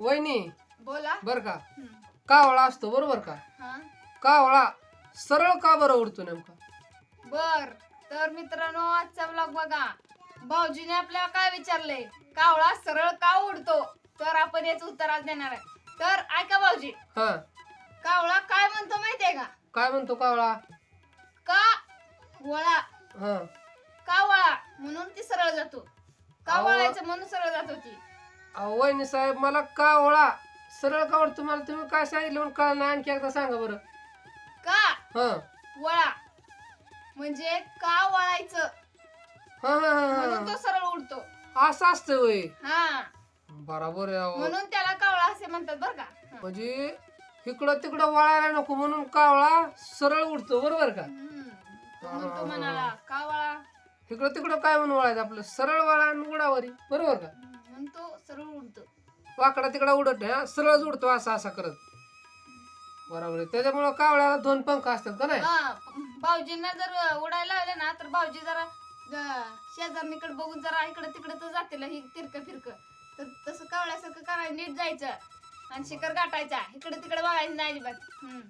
वहिनी बोला. बर का? हं. कावळा असतो बरोबर का? हा. कावळा सरळ का बरं उडतो नेमका? बर. तर मित्रांनो आजचा ब्लॉग बघा. भाऊजीने आपल्याला काय विचारलंय कावळा सरळ का उडतो? तर आपण याच उत्तर आज देणार आहे. तर ऐका भाऊजी. हा. कावळा काय म्हणतो माहितीये का? काय म्हणतो कावळा? का वळा. हा. का वळा म्हणून ती सरळ जातो. का अहो. वळायचं म्हणून सरळ जातो ती अहो, वहिनी साहेब मला कावळा सरळ का वाटतो मला तुम्ही काय सांगितलं म्हणून कळलं नाही आणखी एकदा सांगा बरं. का? हा. वळा म्हणजे का वळायचं हा हा हा, तो सरळ उडतो असं असतं वय हा. बरोबर आहे अहो. म्हणून त्याला कावळा असे म्हणतात बर का? हा. म्हणजे इकडं तिकडं वळायला नको म्हणून कावळा सरळ उडतो बरोबर का? हम्म. तो म्हणतो म्हणाला का वळा इकडं तिकडं काय म्हणून वळायचं आपलं सरळ वळा आणि उडावरी बरोबर का? तो सरळ उडतो वाकडा तिकडा उडत नाही हा. सरळच उडतो असा असा करत. बरोबर आहे. त्याच्यामुळं कावळ्याला दोन पंख असतात का नाही? हा भाऊजींना जर उडायला लागले ना तर भाऊजी जरा शेजारणीकडे बघून जरा इकडे तिकडे तर जातील ही तिरक फिरक. तर तसं कावळ्यासारखं करायला नीट जायचं. आणि शिखर गाठायचा. इकडे तिकडे बघायचं नाही अजिबात. हम्म.